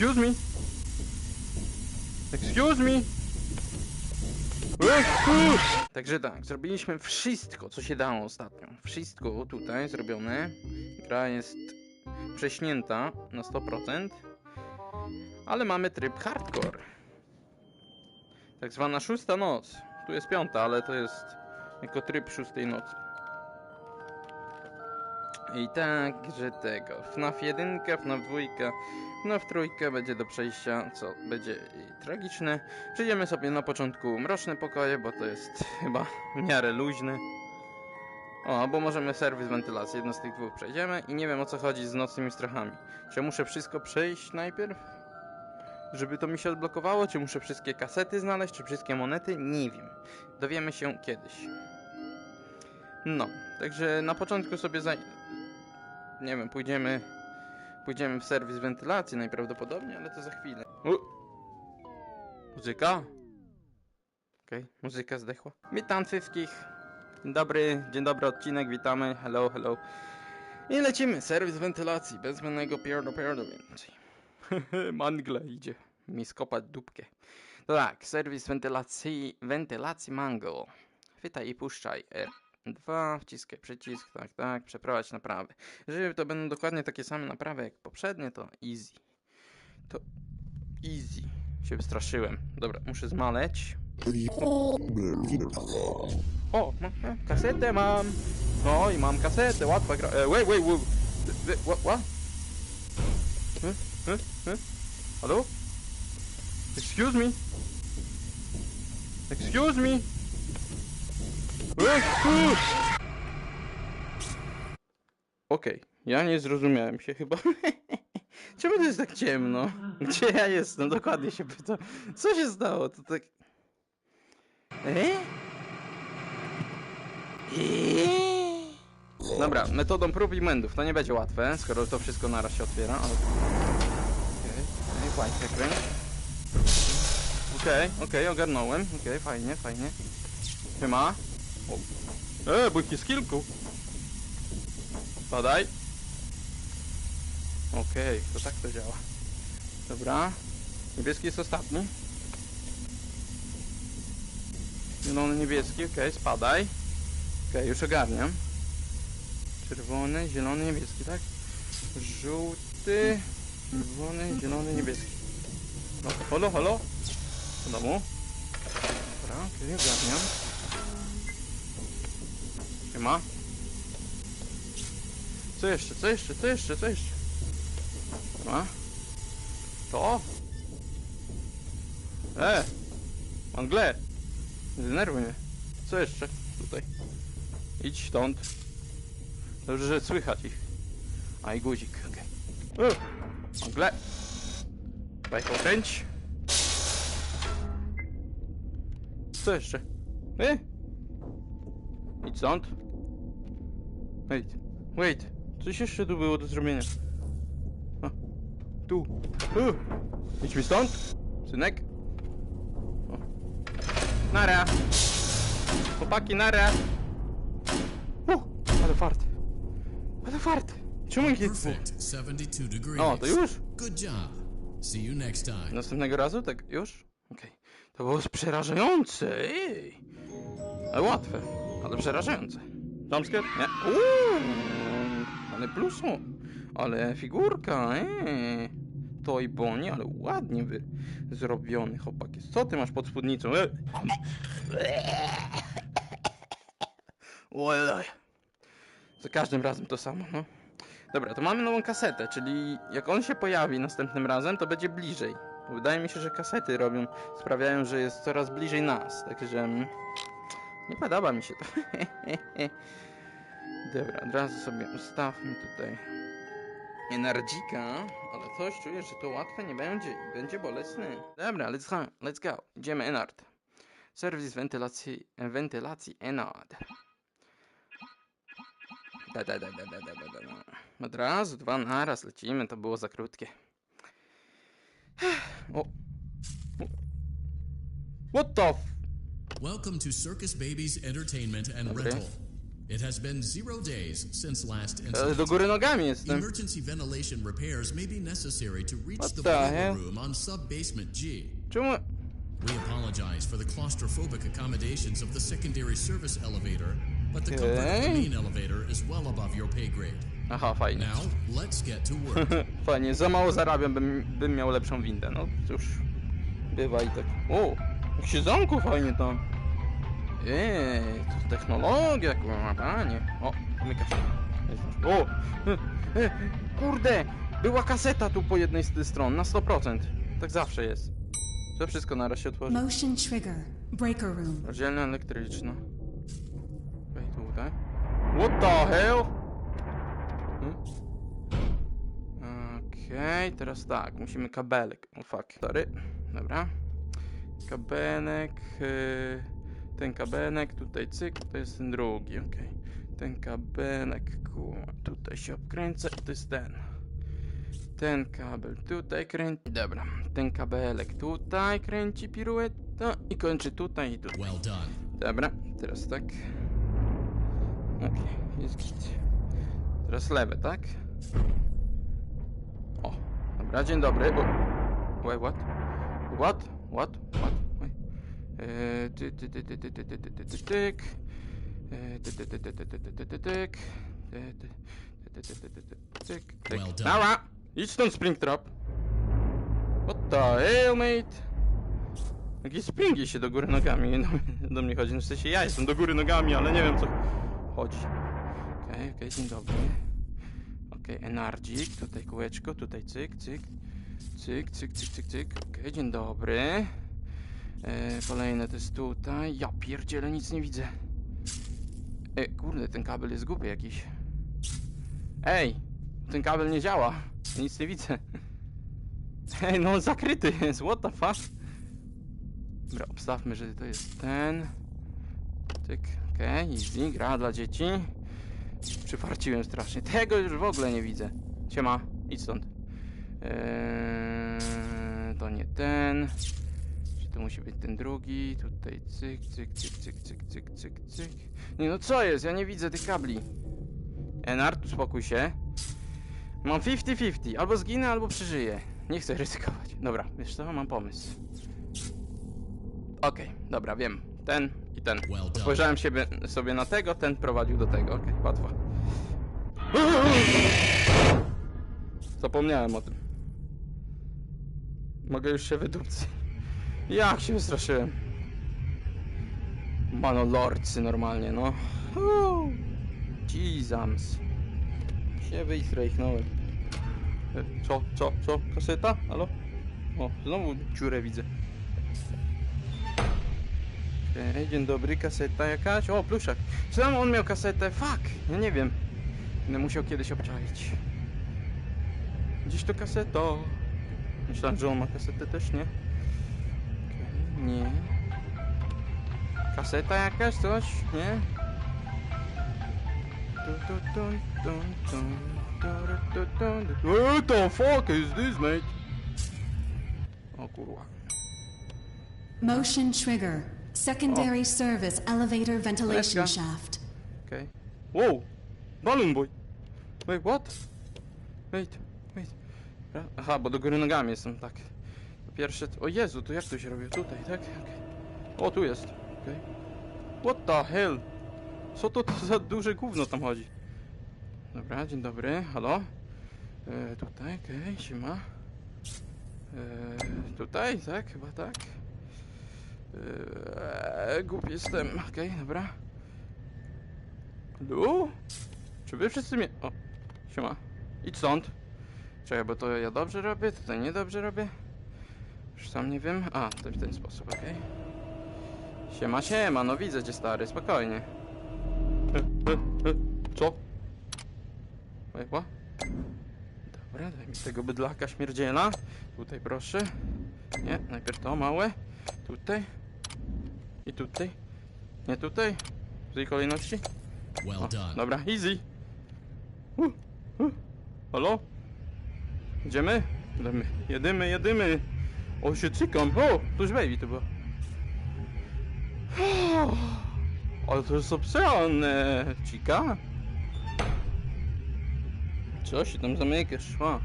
Excuse me? Excuse me? Także tak, zrobiliśmy wszystko, co się dało ostatnio. Wszystko tutaj zrobione. Gra jest prześnięta na 100%. Ale mamy tryb hardcore. Tak zwana szósta noc. Tu jest piąta, ale to jest jako tryb szóstej nocy. I także tego. FNAF 1, FNAF 2, FNAF 3 będzie do przejścia, co będzie tragiczne. Przejdziemy sobie na początku mroczne pokoje, bo to jest chyba w miarę luźne. O, bo możemy serwis wentylacji, jedno z tych dwóch przejdziemy i nie wiem o co chodzi z nocnymi strachami. Czy muszę wszystko przejść najpierw? Żeby to mi się odblokowało? Czy muszę wszystkie kasety znaleźć? Czy wszystkie monety? Nie wiem. Dowiemy się kiedyś. No, także na początku sobie. Nie wiem, pójdziemy... Pójdziemy w serwis wentylacji najprawdopodobniej, ale to za chwilę. U! Muzyka? Okej, muzyka zdechła. Witam wszystkich. Dzień dobry, dzień dobry odcinek, witamy. Hello, hello. I lecimy. Serwis wentylacji, bez zbędnego pierdo pierdo więcej. Mangle idzie mi skopać dupkę. Tak, serwis wentylacji, wentylacji Mango. Chwytaj i puszczaj. R2, wciskaj przycisk, tak, tak, przeprowadź naprawy. Jeżeli to będą dokładnie takie same naprawy jak poprzednie, to easy. To easy. Się wystraszyłem. Dobra, muszę zmaleć. O, mam, kasetę mam. No i mam kasetę, łatwa gra. E, wait, wait, wait. What? what? E, e, e? Halo? Excuse me? Excuse me? Okej, ja nie zrozumiałem się chyba. Czemu to jest tak ciemno? Gdzie ja jestem? Dokładnie się pytam. Co się stało? To tak... E? Eee? Dobra, metodą prób i błędów. To nie będzie łatwe, skoro to wszystko naraz się otwiera. Okej, okay, fajnie, kręć. Okej, okej, ogarnąłem. Okej, fajnie, fajnie. Chyba. E, bójki z kilku. Padaj. Okej, to tak to działa. Dobra. Niebieski jest ostatni. Zielony, niebieski, okej, spadaj. Okej, już ogarniam. Czerwony, zielony, niebieski, tak? Żółty, czerwony, zielony, niebieski. No, halo, halo? Do domu? Dobra, okej, ogarniam. Co jeszcze, co jeszcze, co jeszcze, co jeszcze? Ma? To? E! Mangle! Nie Denerwuj mnie. Co jeszcze? Tutaj. Idź stąd. Dobrze, że słychać ich. A i guzik, okej. Okay. Mangle! Daj pokręć. Co jeszcze? E? Idź stąd. Wait. Wait. Coś jeszcze tu było do zrobienia. A. Tu. U. Idź mi stąd. Synek. O. Nara. Chłopaki, nara. U. Ale fart. Ale fart. Czemu ich nie... Perfect. 72 degrees. O, to już? Good job. See you next time. Następnego razu? Tak, już? Okej. To było przerażające. Ej. Ale łatwe, ale przerażające. Jumpscare? Nie. Uuu, ale plusu. Ale figurka, ej. Toy Bonnie, ale ładnie wy zrobiony chłopak jest. Co ty masz pod spódnicą? E? Ojej. Za każdym razem to samo, no. Dobra, to mamy nową kasetę, czyli jak on się pojawi następnym razem, to będzie bliżej. Wydaje mi się, że kasety robią, sprawiają, że jest coraz bliżej nas, także mm, nie podoba mi się to. Dobra, od razu sobie ustawmy tutaj energika, ale coś czuję, że to łatwe nie będzie i będzie bolesne. Dobra, let's go, let's go. Idziemy Enard. Serwis wentylacji, wentylacji Enard. Da, da, da, da, da, da, da, da. Od razu, dwa naraz lecimy, to było za krótkie. O. What the. Welcome to Circus Babies Entertainment and Okay. Rental. It has been zero days since last Ale incident. do góry nogami jestem. Emergency ventilation repairs may be necessary to reach What the the room on sub-basement G. Czemu... We apologize for the claustrophobic accommodations of the secondary service elevator, but the comfort of the main elevator is well above your pay grade. Aha, fajnie. Now, let's get to work. Fajnie, za mało zarabiam, bym, bym miał lepszą windę. No cóż, bywa i tak. O, jak się zamku fajnie tam. Eee, to technologia, kurwa, panie. O, umyka się. O, e, e, kurde, była kaseta tu po jednej z tych stron, na 100%. Tak zawsze jest. To wszystko naraz się otworzy. Motion trigger. Breaker room. Rozdzielnia elektryczna. Okej, tutaj. What the hell? Hmm? Okej, teraz tak, musimy kabelek. O fuck, sorry. Dobra. Kabenek, yy, ten kabenek, tutaj cyk, to jest ten drugi, okej. Ten kabenek, ku, tutaj się obkręca i to jest ten. Ten kabel tutaj kręci, dobra. Ten kabelek tutaj kręci pirueta i kończy tutaj i tutaj. well done. Dobra, teraz tak. Okej, jest git. Teraz lewe, tak? O, dobra, dzień dobry. O, wait, what? What? What? What? Eee, ty, ty, ty, ty, ty, ty, ty, ty, ty, ty, tyk. Eee, ty, ty, ty, ty, ty, ty, ty, ty, ty, tyk. Ty, ty, ty, ty, ty, ty, ty, ty, tyk, tyk. Well done. Dobra, idź stąd, Springtrap. What the hell, mate? Jakieś springi się do góry nogami do, do mnie chodzi. No w sensie ja jestem do góry nogami, ale nie wiem co chodzi. Okej, okej, dzień dobry. Okej, Enardzik, tutaj kółeczko, tutaj cyk, cyk. Cyk, cyk, cyk, cyk, cyk. Okej, dzień dobry. E, kolejne to jest tutaj. Ja pierdzielę, nic nie widzę. E, kurde, ten kabel jest głupi jakiś. Ej, ten kabel nie działa. Nic nie widzę. Ej, no on zakryty jest, what the fuck? Dobra, obstawmy, że to jest ten. Tyk, okej, okay, easy, gra dla dzieci. Przyfarciłem strasznie. Tego już w ogóle nie widzę. Siema, idź stąd. Eee, to nie ten. To musi być ten drugi? Tutaj cyk, cyk, cyk, cyk, cyk, cyk, cyk, cyk. Nie no co jest? Ja nie widzę tych kabli. Enart, uspokój się. Mam 50-50. Albo zginę, albo przeżyję. Nie chcę ryzykować. Dobra, wiesz co? Mam pomysł. Okej, dobra, wiem. Ten i ten. Spojrzałem siebie, sobie na tego, ten prowadził do tego. Okej, łatwo. Zapomniałem o tym. Mogę już się wydupcy. Jak się wystraszyłem. Manolordcy normalnie, no. Uuu. Jeezums. Się wystrajchnąłem. E, Co, co, co? Kaseta? Halo? O, znowu dziurę widzę. Okej, dzień dobry, kaseta jakaś? O, pluszak. Sam on miał kasetę, fuck, ja nie wiem. Będę musiał kiedyś obczaić. Gdzieś to kaseto. Myślałem, że on ma kasetę też, nie? Nie. Kaseta jakaś coś, nie? What the fuck is this, mate? O kurwa. Motion trigger. Secondary oh. service elevator ventilation shaft. Okay. Whoa! Balloon boy! Wait, what? Wait, wait. Aha, bo do góry nogami jestem, tak. Pierwsze... O Jezu, to jak to się robi? Tutaj, tak? Okay. O, tu jest. Okay. What the hell? Co to, to za duże gówno tam chodzi? Dobra, dzień dobry, halo? E, tutaj, okej, okay, siema. E, tutaj, tak? Chyba tak. Eee, głupi jestem. Okej, dobra. Lu? Czy wy wszyscy mnie... O, siema. Idź stąd. Czekaj, bo to ja dobrze robię, tutaj niedobrze robię. Już sam nie wiem. A, to w ten sposób, okej. Siema, siema, no widzę cię stary, spokojnie. E, e, e, co? What? Dobra, daj mi tego bydlaka śmierdziela. Tutaj proszę. Nie, najpierw to małe. Tutaj. I tutaj. Nie tutaj. W tej kolejności. Well O, done. dobra, easy. Uh, uh. Halo? Idziemy? Jedymy, jedymy, jedymy. O, się cykam. O, tuż baby to było. Ale to jest obsrane, cika. Co się tam zamykasz? A.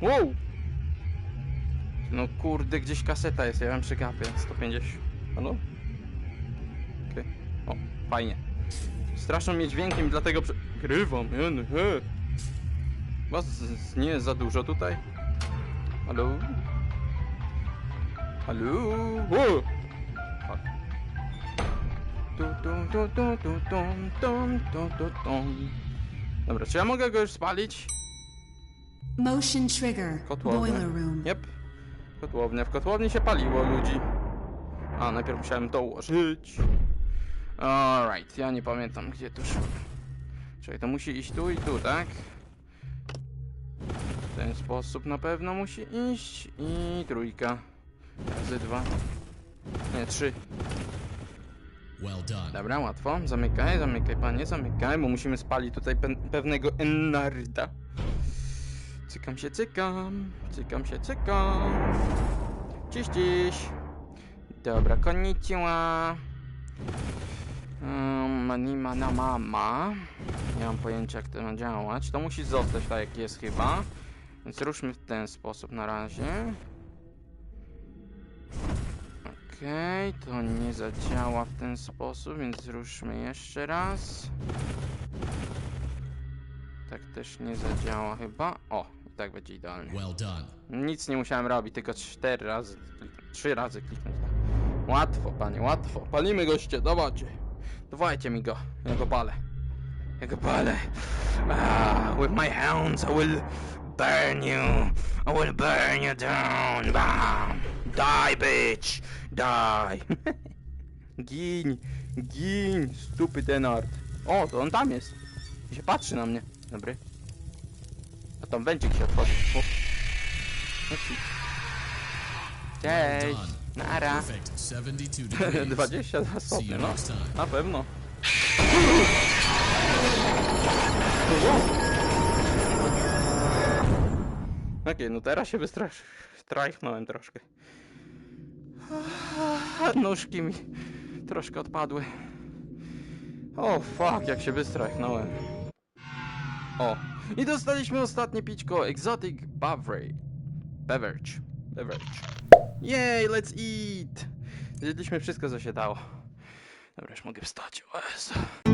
Wow! No kurde, gdzieś kaseta jest, ja ją przegapię. 150. Halo? Okej. O, fajnie. Straszą mnie dźwiękiem, dlatego przegrywam. Was nie za dużo tutaj? Halo? Halo? O! Fuck. Tu, tu, tu, tu, tu, tum, tum, tu, tu, tum. Dobra, czy ja mogę go już spalić? Motion trigger. Kotłownia. Boiler room. Yep. Kotłownia. W kotłowni się paliło ludzi. A, najpierw musiałem to ułożyć. Alright, ja nie pamiętam gdzie tu szło. Czekaj, to musi iść tu i tu, tak? W ten sposób na pewno musi iść. I trójka. Razy dwa. Nie, trzy. Dobra, łatwo. Zamykaj, zamykaj, panie, zamykaj, bo musimy spalić tutaj pe pewnego enarda. Cykam się, cykam. Cykam się, cykam. Cześć, cześć. Dobra, konnichiwa. Um, manima na mama. Nie mam pojęcia, jak to ma działać. To musi zostać tak, jak jest chyba. Więc ruszmy w ten sposób na razie. Okej, to nie zadziała w ten sposób, więc ruszmy jeszcze raz. Tak też nie zadziała chyba. O, i tak będzie idealnie. Well done. Nic nie musiałem robić, tylko cztery razy, trzy razy kliknąć. Łatwo, panie, łatwo. Palimy goście, dawajcie. Dawajcie mi go, ja go palę. Ja go palę. Ah, with my hands I will burn you. I will burn you down. Bam. Die, bitch. Die. gin, gin, stupid Enard. O, to on tam jest. I się patrzy na mnie. Dobry. A tam wędzik się otworzy. O. Cześć. Nara. Perfect. 72 degrees. 22 See stopnie, you no. next time. Na pewno. Okej, no teraz się wystrasz... Strajchnąłem troszkę. Nóżki mi troszkę odpadły. O fuck, jak się wystrachnąłem. O, i dostaliśmy ostatnie pićko Exotic Beverage. Beverage. Beverage. Yay, let's eat! Zjedliśmy wszystko, co się dało. Dobra, już mogę wstać. O Jezu.